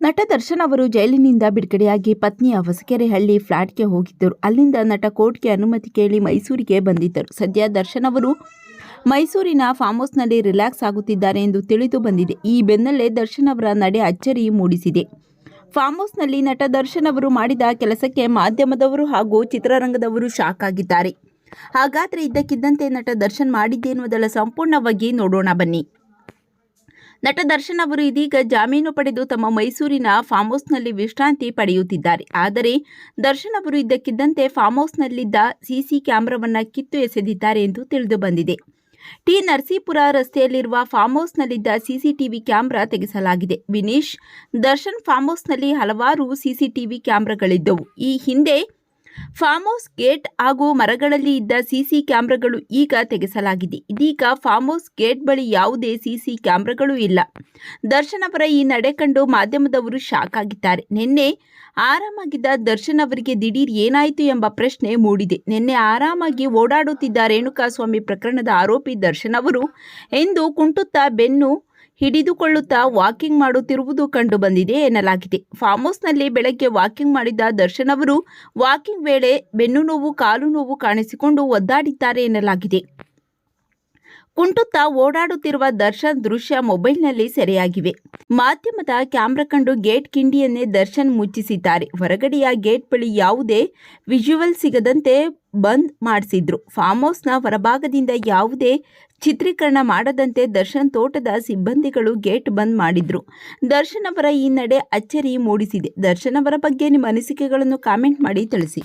ನಟ ದರ್ಶನ್ ಅವರು ಜೈಲಿನಿಂದ ಬಿಡುಗಡೆಯಾಗಿ ಪತ್ನಿಯ ಹೊಸಕೆರೆಹಳ್ಳಿ ಫ್ಲಾಟ್ಗೆ ಹೋಗಿದ್ದರು. ಅಲ್ಲಿಂದ ನಟ ಕೋರ್ಟ್ಗೆ ಅನುಮತಿ ಕೇಳಿ ಮೈಸೂರಿಗೆ ಬಂದಿದ್ದರು. ಸದ್ಯ ದರ್ಶನ್ ಅವರು ಮೈಸೂರಿನ ಫಾರ್ಮ್ ಹೌಸ್ನಲ್ಲಿ ರಿಲ್ಯಾಕ್ಸ್ ಆಗುತ್ತಿದ್ದಾರೆ ಎಂದು ತಿಳಿದು ಬಂದಿದೆ. ಈ ಬೆನ್ನಲ್ಲೇ ದರ್ಶನ್ ಅವರ ನಡೆ ಅಚ್ಚರಿ ಮೂಡಿಸಿದೆ. ಫಾರ್ಮ್ ಹೌಸ್ನಲ್ಲಿ ನಟ ದರ್ಶನ್ ಅವರು ಮಾಡಿದ ಕೆಲಸಕ್ಕೆ ಮಾಧ್ಯಮದವರು ಹಾಗೂ ಚಿತ್ರರಂಗದವರು ಶಾಕ್ ಆಗಿದ್ದಾರೆ. ಹಾಗಾದರೆ ಇದ್ದಕ್ಕಿದ್ದಂತೆ ನಟ ದರ್ಶನ್ ಮಾಡಿದ್ದೇನುವುದೆಲ್ಲ ಸಂಪೂರ್ಣವಾಗಿ ನೋಡೋಣ ಬನ್ನಿ. ನಟ ದರ್ಶನ್ ಅವರು ಇದೀಗ ಜಾಮೀನು ಪಡೆದು ತಮ್ಮ ಮೈಸೂರಿನ ಫಾರ್ಮ್ ಹೌಸ್ನಲ್ಲಿ ವಿಶ್ರಾಂತಿ ಪಡೆಯುತ್ತಿದ್ದಾರೆ. ಆದರೆ ದರ್ಶನ್ ಅವರು ಇದ್ದಕ್ಕಿದ್ದಂತೆ ಫಾರ್ಮ್ ಹೌಸ್ನಲ್ಲಿದ್ದ ಸಿಸಿ ಕ್ಯಾಮ್ರಾವನ್ನು ಕಿತ್ತು ಎಸೆದಿದ್ದಾರೆ ಎಂದು ತಿಳಿದು ಬಂದಿದೆ ಟಿ ನರಸೀಪುರ ರಸ್ತೆಯಲ್ಲಿರುವ ಫಾರ್ಮ್ ಹೌಸ್ನಲ್ಲಿದ್ದ ಸಿಸಿಟಿವಿ ಕ್ಯಾಮೆರಾ ತೆಗೆಸಲಾಗಿದೆ. ವಿನೀಶ್, ದರ್ಶನ್ ಫಾರ್ಮ್ ಹೌಸ್ನಲ್ಲಿ ಹಲವಾರು ಸಿಸಿಟಿವಿ ಕ್ಯಾಮೆರಾಗಳಿದ್ದವು. ಈ ಹಿಂದೆ ಫಾರ್ಮ್ ಹೌಸ್ ಗೇಟ್ ಹಾಗೂ ಮರಗಳಲ್ಲಿ ಇದ್ದ ಸಿಸಿ ಕ್ಯಾಮ್ರಾಗಳು ಈಗ ತೆಗೆಸಲಾಗಿದೆ. ಇದೀಗ ಫಾರ್ಮ್ ಹೌಸ್ ಗೇಟ್ ಬಳಿ ಯಾವುದೇ ಸಿಸಿ ಕ್ಯಾಮ್ರಾಗಳು ಇಲ್ಲ. ದರ್ಶನ್ ಅವರ ಈ ನಡೆ ಕಂಡು ಮಾಧ್ಯಮದವರು ಶಾಕ್ ಆಗಿದ್ದಾರೆ. ನಿನ್ನೆ ಆರಾಮಾಗಿದ್ದ ದರ್ಶನ್ ಅವರಿಗೆ ದಿಢೀರ್ ಏನಾಯಿತು ಎಂಬ ಪ್ರಶ್ನೆ ಮೂಡಿದೆ. ನಿನ್ನೆ ಆರಾಮಾಗಿ ಓಡಾಡುತ್ತಿದ್ದ ರೇಣುಕಾಸ್ವಾಮಿ ಪ್ರಕರಣದ ಆರೋಪಿ ದರ್ಶನ್ ಅವರು ಎಂದು ಕುಂಟುತ್ತಾ ಬೆನ್ನು ಹಿಡಿದುಕೊಳ್ಳುತ್ತಾ ವಾಕಿಂಗ್ ಮಾಡುತ್ತಿರುವುದು ಕಂಡು ಬಂದಿದೆ ಎನ್ನಲಾಗಿದೆ. ಫಾರ್ಮ್ ಹೌಸ್ನಲ್ಲಿ ಬೆಳಗ್ಗೆ ವಾಕಿಂಗ್ ಮಾಡಿದ್ದ ದರ್ಶನ್ ಅವರು ವಾಕಿಂಗ್ ವೇಳೆ ಬೆನ್ನು ನೋವು, ಕಾಲು ನೋವು ಕಾಣಿಸಿಕೊಂಡು ಒದ್ದಾಡಿದ್ದಾರೆ ಎನ್ನಲಾಗಿದೆ. ಕುಂಟುತ್ತಾ ಓಡಾಡುತ್ತಿರುವ ದರ್ಶನ್ ದೃಶ್ಯ ಮೊಬೈಲ್ನಲ್ಲಿ ಸೆರೆಯಾಗಿವೆ. ಮಾಧ್ಯಮದ ಕ್ಯಾಮ್ರಾ ಕಂಡು ಗೇಟ್ ಕಿಂಡಿಯನ್ನೇ ದರ್ಶನ್ ಮುಚ್ಚಿಸಿದ್ದಾರೆ. ಹೊರಗಡೆಯ ಗೇಟ್ ಬಳಿ ಯಾವುದೇ ವಿಜುವಲ್ ಸಿಗದಂತೆ ಬಂದ್ ಮಾಡಿಸಿದ್ರು. ಫಾರ್ಮ್ ಹೌಸ್ನ ಹೊರಭಾಗದಿಂದ ಯಾವುದೇ ಚಿತ್ರೀಕರಣ ಮಾಡದಂತೆ ದರ್ಶನ್ ತೋಟದ ಸಿಬ್ಬಂದಿಗಳು ಗೇಟ್ ಬಂದ್ ಮಾಡಿದ್ರು. ದರ್ಶನ್ ಅವರ ಈ ನಡೆ ಅಚ್ಚರಿ ಮೂಡಿಸಿದೆ. ದರ್ಶನ್ ಅವರ ಬಗ್ಗೆ ನಿಮ್ಮ ಅನಿಸಿಕೆಗಳನ್ನು ಕಾಮೆಂಟ್ ಮಾಡಿ ತಿಳಿಸಿ.